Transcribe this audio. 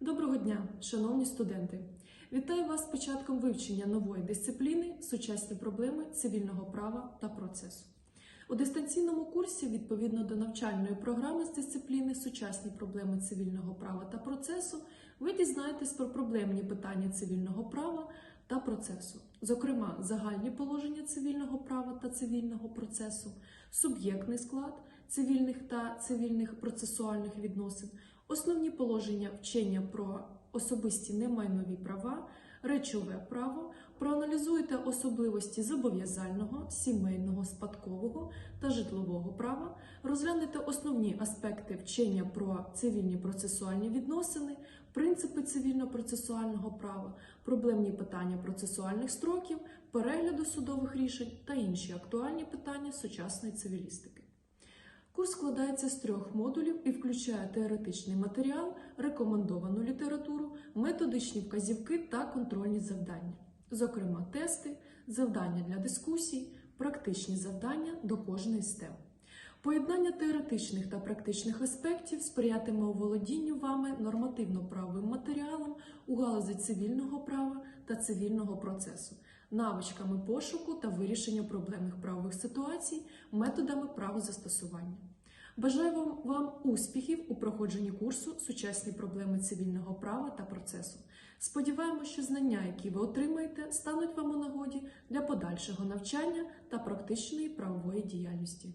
Доброго дня, шановні студенти! Вітаю вас з початком вивчення нової дисципліни Сучасні проблеми цивільного права та процесу. У дистанційному курсі, відповідно до навчальної програми з дисципліни Сучасні проблеми цивільного права та процесу, ви дізнаєтесь про проблемні питання цивільного права та процесу, зокрема, загальні положення цивільного права та цивільного процесу, суб'єктний склад цивільних та цивільних процесуальних відносин, основні положення вчення про особисті немайнові права, речове право, проаналізуйте особливості зобов'язального, сімейного, спадкового та житлового права, розглянете основні аспекти вчення про цивільні процесуальні відносини, принципи цивільно-процесуального права, проблемні питання процесуальних строків, перегляду судових рішень та інші актуальні питання сучасної цивілістики. Курс складається з трьох модулів і включає теоретичний матеріал, рекомендовану літературу, методичні вказівки та контрольні завдання, зокрема, тести, завдання для дискусій, практичні завдання до кожної з тем. Поєднання теоретичних та практичних аспектів сприятиме оволодінню вами нормативно-правовим матеріалом у галузі цивільного права та цивільного процесу, навичками пошуку та вирішення проблемних правових ситуацій, методами правозастосування. Бажаю вам, успіхів у проходженні курсу Сучасні проблеми цивільного права та процесу. Сподіваємося, що знання, які ви отримаєте, стануть вам у нагоді для подальшого навчання та практичної правової діяльності.